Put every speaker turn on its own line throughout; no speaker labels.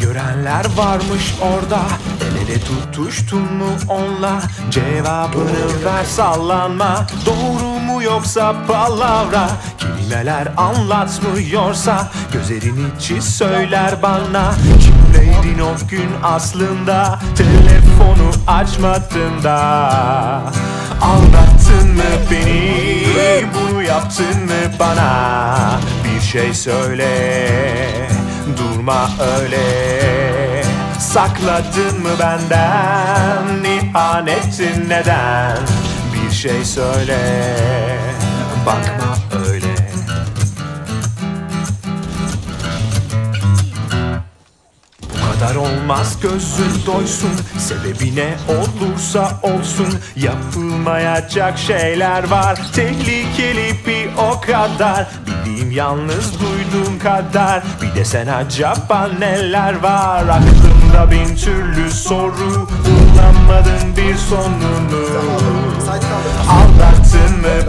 Görenler varmış orada. El ele tutuştun mu onla Cevabını ver sallanma. Doğru yoksa palavra? Kelimeler anlatmıyorsa Gözlerin içi söyler bana? Kimleydin o gün aslında? Telefonu açmadın da. Aldattın mı beni? Bunu yaptın mı bana? Bir şey söyle Durma öyle. Sakladın mı benden? İhanetin neden Bir şey söyle. Bakma öyle. Bu kadar olmaz gözün doysun. Sebebi ne olursa olsun. Yapılmayacak şeyler var. Tehlikeli bir o kadar. Bildiğim yalnız duyduğum kadar. Bir de sen acaba neler var? Aklımda bin türlü soru. Bulamadım bir sonunu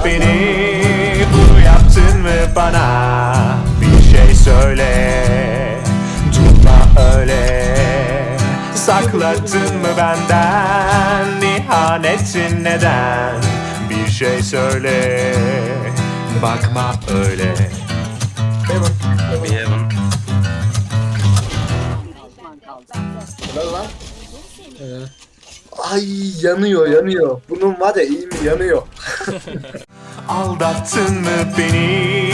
beni Bunu yaptın mı bana Bir şey söyle Durma öyle Sakladın mı benden İhanetin neden Bir şey söyle Bakma öyle
Bir heaven.
Helal lan. Ay yanıyor yanıyor. Bunun var ya iyi mi yanıyor.
Aldattın mı beni?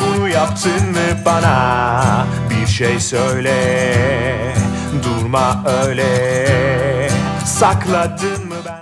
Bunu yaptın mı bana? Bir şey söyle Durma öyle. Sakladın mı ben